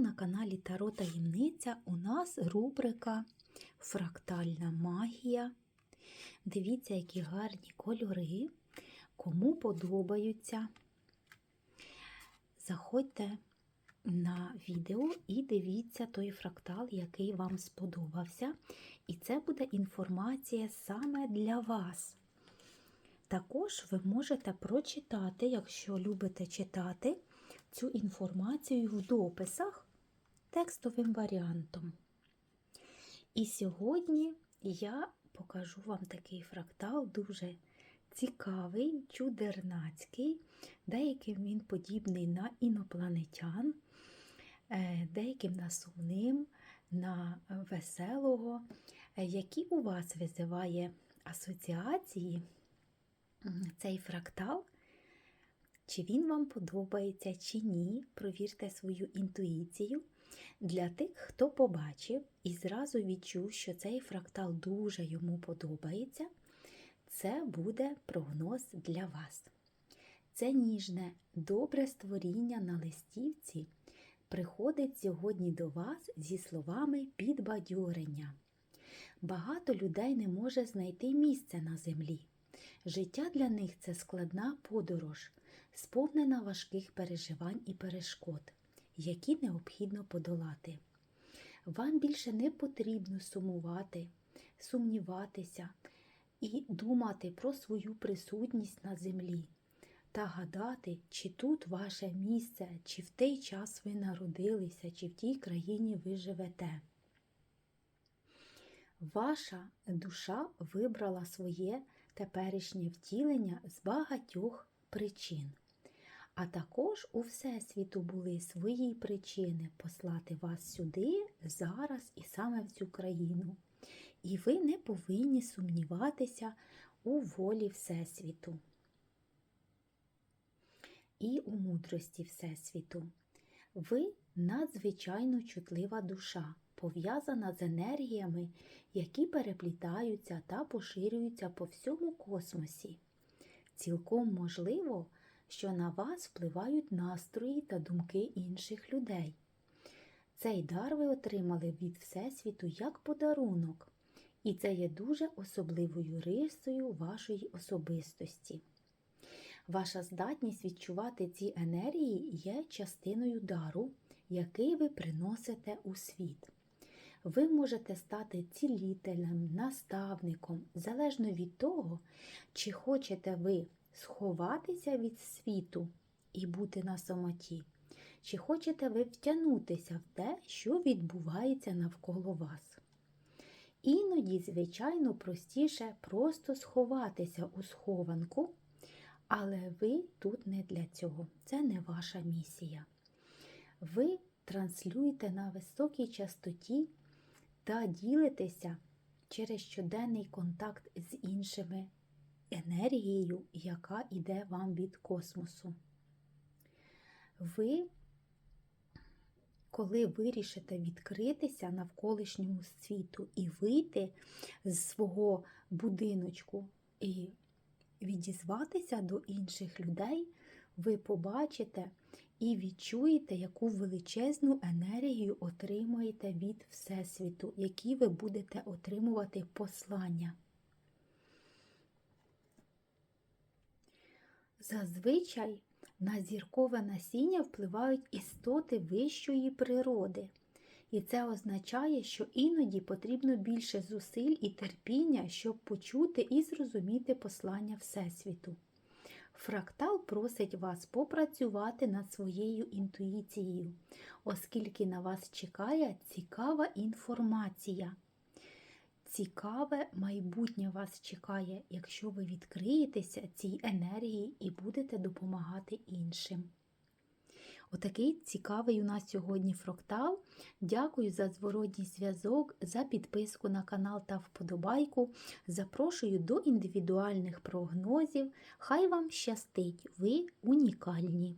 На каналі Таро Таємниця. У нас рубрика Фрактальна магія. Дивіться, які гарні кольори. Кому подобаються. Заходьте на відео і дивіться той фрактал, який вам сподобався. І це буде інформація саме для вас. Також ви можете прочитати, якщо любите читати, цю інформацію в дописах текстовим варіантом. І сьогодні я покажу вам такий фрактал, дуже цікавий, чудернацький, деяким він подібний на інопланетян, е, деяким на сумним, на веселого, е, які у вас визиває асоціації цей фрактал. Чи він вам подобається, чи ні, провірте свою інтуїцію. Для тих, хто побачив і зразу відчув, що цей фрактал дуже йому подобається, це буде прогноз для вас. Це ніжне, добре створіння на листівці приходить сьогодні до вас зі словами підбадьорення. Багато людей не може знайти місце на землі. Життя для них це складна подорож, сповнена важких переживань і перешкод, які необхідно подолати. Вам більше не потрібно сумувати, сумніватися і думати про свою присутність на землі та гадати, чи тут ваше місце, чи в той час ви народилися, чи в тій країні ви живете. Ваша душа вибрала своє теперішнє втілення з багатьох причин. А також у Всесвіту були свої причини послати вас сюди, зараз і саме в цю країну. І ви не повинні сумніватися у волі Всесвіту і у мудрості Всесвіту. Ви надзвичайно чутлива душа, пов'язана з енергіями, які переплітаються та поширюються по всьому космосі. Цілком можливо, що на вас впливають настрої та думки інших людей. Цей дар ви отримали від Всесвіту як подарунок, і це є дуже особливою рисою вашої особистості. Ваша здатність відчувати ці енергії є частиною дару, який ви приносите у світ. Ви можете стати цілителем, наставником, залежно від того, чи хочете ви сховатися від світу і бути на самоті, чи хочете ви втягнутися в те, що відбувається навколо вас. Іноді, звичайно, простіше просто сховатися у схованку, але ви тут не для цього, це не ваша місія. Ви транслюєте на високій частоті та ділитеся через щоденний контакт з іншими енергією, яка йде вам від космосу. Ви, коли вирішите відкритися навколишньому світу і вийти з свого будиночку і відізватися до інших людей, ви побачите і відчуєте, яку величезну енергію отримуєте від Всесвіту, які ви будете отримувати послання. Зазвичай на зіркове насіння впливають істоти вищої природи. І це означає, що іноді потрібно більше зусиль і терпіння, щоб почути і зрозуміти послання Всесвіту. Фрактал просить вас попрацювати над своєю інтуїцією, оскільки на вас чекає цікава інформація. Цікаве майбутнє вас чекає, якщо ви відкриєтеся цій енергії і будете допомагати іншим. Отакий цікавий у нас сьогодні фрактал. Дякую за зворотній зв'язок, за підписку на канал та вподобайку. Запрошую до індивідуальних прогнозів. Хай вам щастить, ви унікальні!